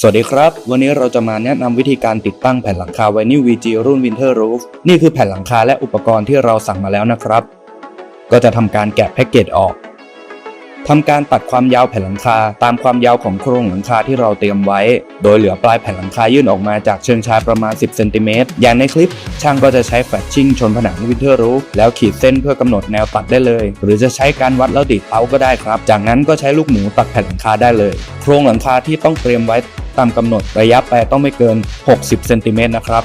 สวัสดีครับ วันนี้เราจะมาแนะนำวิธีการติดตั้งแผ่นหลังคาไวนิล VG รุ่น Winter Roof นี่คือแผ่นหลังคาและอุปกรณ์ที่เราสั่งมาแล้วนะครับ ก็จะทำการแกะแพ็กเกจออกทำการตัดความยาวแผ่นหลังคาตามความยาวของโครงหลังคาที่เราเตรียมไว้ โดยเหลือปลายแผ่นหลังคายื่นออกมาจากเชิงชายประมาณ 10 เซนติเมตร อย่างในคลิป ช่างก็จะใช้แฟลชชิ่งชนผนัง Winter Roof แล้วขีดเส้นเพื่อกำหนดแนวตัดได้เลย หรือจะใช้การวัดแล้วดิดเตาก็ได้ครับ จากนั้นก็ใช้ลูกหมูตัดแผ่นหลังคาได้เลย โครงหลังคาที่ต้องเตรียมไว้ ตามกำหนดระยะแปรต้องไม่เกิน 60เซนติเมตรนะครับ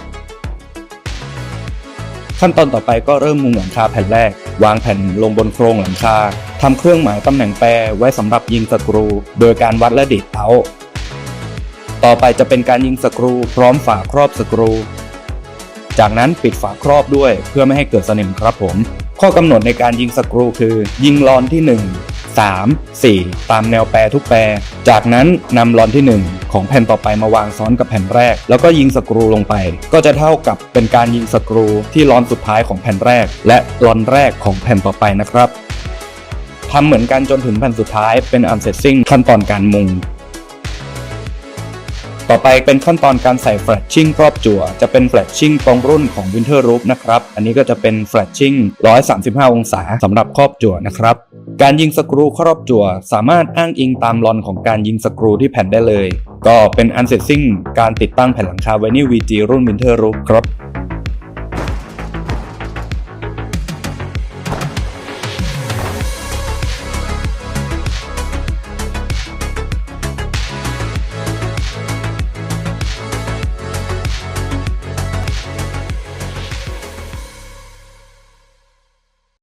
ขั้นตอนต่อไปก็เริ่มมุงหลังคาแผ่นแรก วางแผ่นลงบนโครงหลังคาทำเครื่องหมายตำแหน่งแปรไว้สำหรับยิงสกรู โดยการวัดและดีดเท้าต่อไปจะเป็นการยิงสกรูพร้อมฝาครอบสกรู จากนั้นปิดฝาครอบด้วยเพื่อไม่ให้เกิดสนิมครับผม ข้อกำหนดในการยิงสกรูคือ ยิงลอนที่ 1 3 4 ตามแนวแปรทุกแปร จากนั้นนำลอนที่ 1 ของแผ่นต่อไปมาวางซ้อนกับแผ่นแรก แล้วก็ยิงสกรูลงไป ก็จะเท่ากับเป็นการยิงสกรูที่ลอนสุดท้ายของแผ่นแรก และลอนแรกของแผ่นต่อไปนะครับทำเหมือนกันจนถึงแผ่นสุดท้ายเป็นอันเสร็จสิ้นขั้นตอนการมุงต่อไปเป็นขั้นตอนการใส่แฟลชชิ่งครอบจั่ว จะเป็นแฟลชชิ่งตรงรุ่นของ Winter Roof นะครับ อันนี้ก็จะเป็นแฟลชชิ่ง135 องศาสำหรับครอบจั่วนะครับ การยิงสกรูครอบจั่ว สามารถอ้างอิงตามลอนของการยิงสกรูที่แผ่นได้เลย ก็เป็นอันเสร็จสิ้นการติดตั้งแผ่นหลังคาไวนิล VG รุ่น Winter Roof ครับ